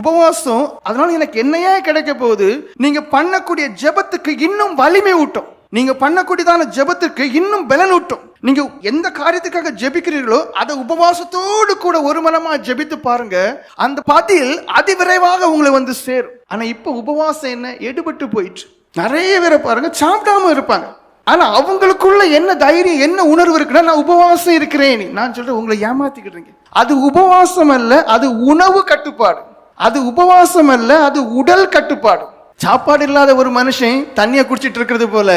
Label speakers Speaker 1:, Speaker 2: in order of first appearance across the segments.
Speaker 1: உபவாசம் அதனால எனக்கு என்னையே கிடைக்க போகுது. நீங்க பண்ணக்கூடிய ஜெபத்துக்கு இன்னும் வலிமை ஊட்டும். நீங்க பண்ணக்கூடியதான ஜெபத்துக்கு இன்னும் பலன் ஊட்டும். நீங்க எந்த காரியத்துக்காக ஜெபிக்கிறீர்களோ அதை உபவாசத்தோடு கூட ஒரு மனமா ஜெபித்து பாருங்க. அந்த பதில் அதிவிரைவாக உங்களை வந்து சேரும். ஆனா இப்ப உபவாசம் என்ன? எடுபட்டு போயிட்டு நிறைய பேரை பாருங்க சாப்பிடாம இருப்பாங்க. ஆனா அவங்களுக்குள்ள என்ன தைரியம் என்ன உணர்வு இருக்குன்னா நான் உபவாசம் இருக்கிறேன். நான் சொல்றேன் உங்களை ஏமாத்திக்கிட்டு அது உபவாசம் அல்ல அது உணவு கட்டுப்பாடு. அது உபவாசம் அல்ல அது உடல் கட்டுப்பாடு. சாப்பாடு இல்லாத ஒரு மனுஷன் தண்ணியை குடிச்சிட்டு இருக்கிறது போல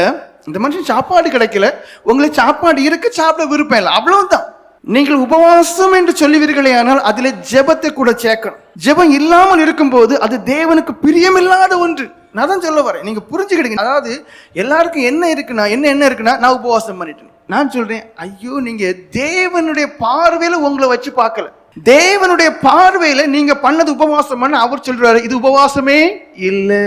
Speaker 1: இந்த மனுஷன் சாப்பாடு கிடைக்கல. உங்களுக்கு சாப்பாடு இருக்கு சாப்பிட விருப்பம் இல்லை. அவ்வளவுதான். நீங்கள் உபவாசம் என்று சொல்லுவீர்களே ஆனால் அதிலே ஜெபத்தை கூட சேர்க்கணும். ஜெபம் இல்லாமல் இருக்கும்போது அது தேவனுக்கு பிரியமில்லாத ஒன்று. நான் தான் சொல்ல வரேன். நீங்க புரிஞ்சுக்கிடுங்க. அதாவது எல்லாருக்கும் என்ன இருக்குன்னா என்ன என்ன இருக்குன்னா நான் உபவாசம் பண்ணிட்டேன். நான் சொல்றேன் ஐயோ நீங்க தேவனுடைய பார்வையில உங்களை வச்சு பார்க்கல. தேவனுடைய பார்வையில நீங்க பண்ணது உபவாசம் பண்ண அவர் சொல்றாரு. இது உபவாசமே இல்லை.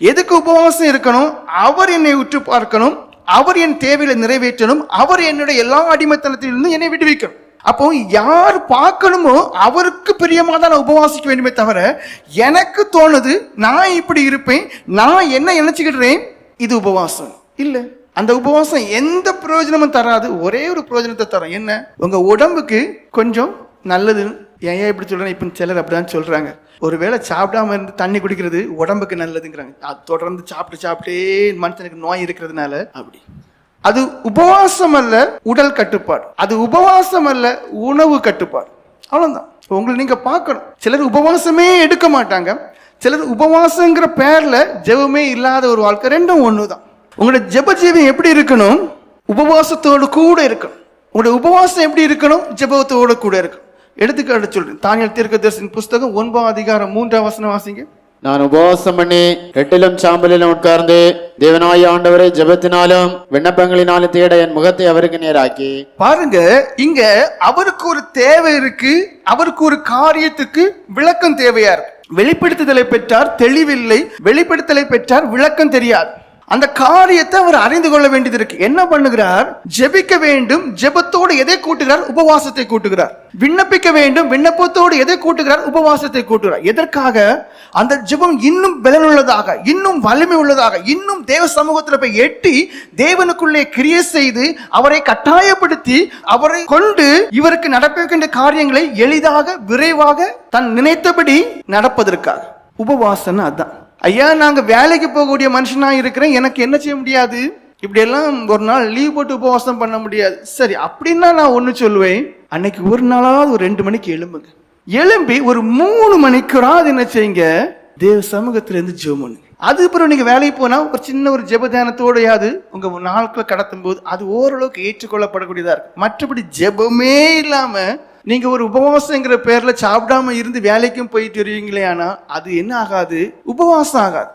Speaker 1: எதுக்கு உபவாசம் இருக்கணும்? அவர் என்னை உற்று பார்க்கணும். அவர் என் தேவைகளை நிறைவேற்றணும் அவர் என்னுடைய எல்லா அடிமைத்தனத்திலிருந்து என்னை விடுவிக்கணும் அப்போ யார் பார்க்கணுமோ அவருக்கு பிரியமா தான் நான் உபவாசிக்க வேண்டுமே தவிர எனக்கு தோணுது நான் இப்படி இருப்பேன் நான் என்ன நினைச்சுக்கிடுறேன்? இது உபவாசம். இல்ல. அந்த உபவாசம் எந்த பிரயோஜனமும் தராது ஒரே ஒரு பிரயோஜனத்தை தரும். என்ன? உங்க உடம்புக்கு கொஞ்சம் நல்லது ஏன் ஏன் இப்படி சொல்றேன் இப்போ சிலர் அப்படிதான் சொல்றாங்க. ஒருவேளை சாப்பிடாம இருந்து தண்ணி குடிக்கிறது உடம்புக்கு நல்லதுங்கிறாங்க. அது தொடர்ந்து சாப்பிட்டு சாப்பிட்டே மனுஷனுக்கு நோய் இருக்கிறதுனால. அப்படி. அது உபவாசம் அல்ல உடல் கட்டுப்பாடு. அது உபவாசம் அல்ல உணவு கட்டுப்பாடு. அவ்வளவுதான். உங்களை நீங்க பார்க்கணும். சிலர் உபவாசமே எடுக்க மாட்டாங்க. சிலர் உபவாசங்கிற பேர்ல ஜெபமே இல்லாத ஒரு வாழ்க்கை ரெண்டும் ஒண்ணுதான். உங்களோட ஜெப ஜீவம் எப்படி இருக்கணும்? உபவாசத்தோடு கூட இருக்கணும். உங்களோட உபவாசம் எப்படி இருக்கணும்? ஜெபத்தோடு கூட இருக்கணும். எடுத்துக்காட்டு சொல்றேன். தானியல் தீர்க்கதரிசன புஸ்தகம் ஒன்பதாம் அதிகாரம் மூன்றாம் வசனம் வாசிங்க.
Speaker 2: நான் உபவாசம் பண்ணி எட்டிலும் சாம்பலிலும் உட்கார்ந்து தேவனாய ஆண்டவரை ஜெபத்தினாலும் விண்ணப்பங்களினாலும் தேட என் முகத்தை அவருக்கு நேராக்கி.
Speaker 1: பாருங்க இங்க அவருக்கு ஒரு தேவை இருக்கு அவருக்கு ஒரு காரியத்துக்கு விளக்கம் தேவையா இருக்கு. வெளிப்படுத்துதலை பெற்றார் தெளிவில்லை வெளிப்படுத்தலை பெற்றார் விளக்கம் தெரியாது. அந்த காரியத்தை அவர் அறிந்து கொள்ள வேண்டியது இருக்கு. என்ன பண்ணுகிறார்? ஜெபிக்க வேண்டும். ஜெபத்தோடு எதை கூட்டுகிறார்? உபவாசத்தை கூட்டுகிறார். விண்ணப்பிக்க வேண்டும். விண்ணப்பத்தோடு எதை கூட்டுகிறார்? உபவாசத்தை கூட்டுகிறார். எதற்காக? அந்த ஜெபம் இன்னும் பலனுள்ளதாக இன்னும் வலிமை உள்ளதாக இன்னும் தேவ சமூகத்தில் போய் எட்டி தேவனுக்குள்ளே கிரியை செய்து அவரை கட்டாயப்படுத்தி அவரை கொண்டு இவருக்கு நடப்பிக்கின்ற காரியங்களை எளிதாக விரைவாக தன் நினைத்தபடி நடப்பதற்காக. உபவாசம் அதான். ஐயா நாங்கள் வேலைக்கு போகக்கூடிய மனுஷனாக இருக்கிறேன். எனக்கு என்ன செய்ய முடியாது? இப்படியெல்லாம் ஒரு நாள் லீவ் போட்டு உபவாசம் பண்ண முடியாது. சரி அப்படின்னா நான் ஒன்று சொல்லுவேன். அன்னைக்கு ஒரு நாளாவது ஒரு ரெண்டு மணிக்கு எலும்புங்க எலும்பி ஒரு மூணு மணிக்குறாவது என்ன செய்யுங்க? தேவ சமூகத்திலேருந்து ஜெபம் அதுக்கப்புறம் நீங்கள் வேலைக்கு போனால் ஒரு சின்ன ஒரு ஜெப தியானத்தோடையாவது உங்க நாட்களை கடத்தும் போது அது ஓரளவுக்கு ஏற்றுக்கொள்ளப்படக்கூடியதாக இருக்கும். மற்றபடி ஜெபமே இல்லாமல் நீங்க ஒரு உபவாசங்கிற பேர்ல சாப்பிடாம இருந்து வேலைக்கும் போயிட்டு வருவீங்களே ஆனா அது என்ன ஆகாது? உபவாசம் ஆகாது.